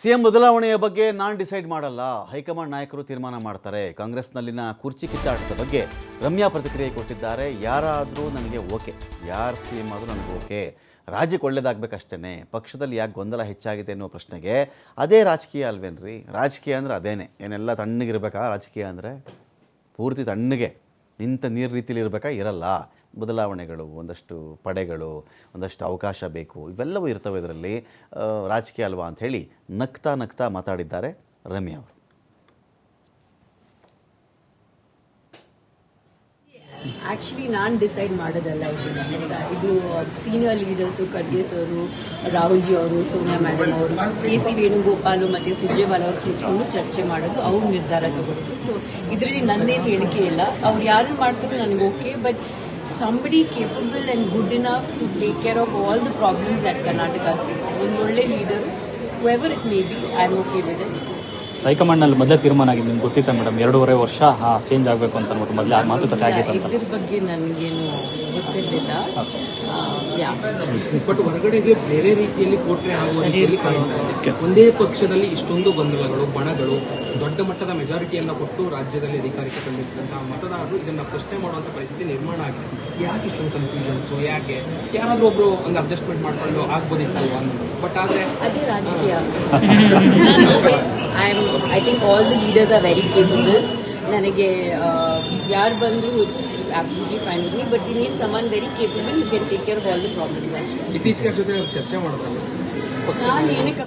CM ಬದಲಾವಣೆಯ ಬಗ್ಗೆ ನಾನು ಡಿಸೈಡ್ ಮಾಡಲ್ಲ. ಹೈಕಮಾಂಡ್ ನಾಯಕರು ತೀರ್ಮಾನ ಮಾಡ್ತಾರೆ. ಕಾಂಗ್ರೆಸ್ನಲ್ಲಿನ ಕುರ್ಚಿ ಕಿತ್ತಾಟದ ಬಗ್ಗೆ ರಮ್ಯಾ ಪ್ರತಿಕ್ರಿಯೆ ಕೊಟ್ಟಿದ್ದಾರೆ. ಯಾರಾದರೂ ನನಗೆ ಓಕೆ. ಯಾರು ಸಿ ಎಂ ಆದರೂ ನನಗೆ ಓಕೆ. ರಾಜ್ಯಕ್ಕೆ ಒಳ್ಳೇದಾಗಬೇಕಷ್ಟೇ ಪಕ್ಷದಲ್ಲಿ ಯಾಕೆ ಗೊಂದಲ ಹೆಚ್ಚಾಗಿದೆ ಅನ್ನೋ ಪ್ರಶ್ನೆಗೆ ಅದೇ ರಾಜಕೀಯ ಅಲ್ವೇನ್ರಿ? ರಾಜಕೀಯ ಅಂದರೆ ಅದೇನೇ. ಏನೆಲ್ಲ ತಣ್ಣಗಿರ್ಬೇಕಾ? ರಾಜಕೀಯ ಅಂದರೆ ಪೂರ್ತಿ ತಣ್ಣಗೆ. ನಿಂತ ನೀರು ರೀತಿಯಲ್ಲಿ ಇರಬೇಕಾ? ಇರಲ್ಲ. ಬದಲಾವಣೆಗಳು, ಒಂದಷ್ಟು ಪಡೆಗಳು, ಒಂದಷ್ಟು ಅವಕಾಶ ಬೇಕು, ಇವೆಲ್ಲವೂ ಇರ್ತವೆ ಇದರಲ್ಲಿ. ರಾಜಕೀಯ ಅಲ್ವಾ ಅಂಥೇಳಿ ನಗ್ತಾ ನಗ್ತಾ ಮಾತಾಡಿದ್ದಾರೆ ರಮ್ಯಾ ಅವರು. ಆ್ಯಕ್ಚುಲಿ ನಾನು ಡಿಸೈಡ್ ಮಾಡೋದಲ್ಲ ಇದು? ಇದು senior leaders Kharge sir Rahul ji ಅವರು ಸೋನಿಯಾ ಮ್ಯಾಡಮ್ ಅವರು ಕೆ ಸಿ ವೇಣುಗೋಪಾಲು ಮತ್ತು ಸುರ್ಜೇವಾಲ್ ಅವರು ಕೂತ್ಕೊಂಡು ಚರ್ಚೆ ಮಾಡೋದು, ಅವ್ರ ನಿರ್ಧಾರ ತಗೊಳ್ಳೋದು ಸೊ ಇದರಲ್ಲಿ ನನ್ನೇನು ಹೇಳಿಕೆ ಇಲ್ಲ. ಅವ್ರು ಯಾರು ಮಾಡ್ತಾರೋ ನನಗೆ okay but somebody capable and good enough to take care of all the problems at Karnataka states ಒಂದು ಒಳ್ಳೆ leader ever it may be I am okay with it so ಹೈಕಮಾಂಡ್ನಲ್ಲಿ ಮೊದಲೇ ತೀರ್ಮಾನ ಆಗಿದೆ ನಿಮ್ಗೆ ಗೊತ್ತಿತ್ತ ಮೇಡಮ್? ಎರಡೂವರೆ ವರ್ಷ ಚೇಂಜ್ ಆಗಬೇಕು ಅಂತ ಅಂದ್ಬಿಟ್ಟು ಮೊದಲೇ ಆ ಮಾತುಕತೆ ಆಗಿತ್ತು ಅಂತ ಇದ್ರ ಬಗ್ಗೆ ನನಗೇನು ಗೊತ್ತಿರಲಿಲ್ಲ. ಬಟ್ ಹೊರಗಡೆಗೆ ಬೇರೆ ರೀತಿಯಲ್ಲಿ ಕೋಟ್ರೆ ಆಗುವ ಒಂದೇ ಪಕ್ಷದಲ್ಲಿ ಇಷ್ಟೊಂದು ಗೊಂದಲಗಳು ಬಣಗಳು ದೊಡ್ಡ ಮಟ್ಟದ ಮೆಜಾರಿಟಿಯನ್ನು ಕೊಟ್ಟು ರಾಜ್ಯದಲ್ಲಿ ಅಧಿಕಾರಕ್ಕೆ ತಂದಿರ್ತಕ್ಕಂಥ ಮತದಾರರು ಇದನ್ನ ಪ್ರಶ್ನೆ ಮಾಡುವಂತ ಪರಿಸ್ಥಿತಿ ನಿರ್ಮಾಣ ಆಗಿದೆ. ಯಾಕೆ ಇಷ್ಟೊಂದು ಕನ್ಫ್ಯೂಷನ್ಸು ಯಾಕೆ? ಯಾರಾದ್ರೂ ಒಬ್ರು ಒಂದು ಅಡ್ಜಸ್ಟ್ಮೆಂಟ್ ಮಾಡ್ಕೊಂಡು ಆಗ್ಬೋದಿತ್ತು ಅನ್ನೋದು ಬಟ್ ಆದ್ರೆ ಅದೇ ರಾಜಕೀಯ. I think all the leaders are very capable ನನಗೆ ಯಾರು ಬಂದರೂ it's it's absolutely fine with me but you need someone very capable you can take care of all the problems ಅಷ್ಟೇ ಇತ್ತೀಚೆಗೆ ಜೊತೆ ಚರ್ಚೆ ಮಾಡಿದ್ರೆ ನಾನು ಏನಕ್ಕೆ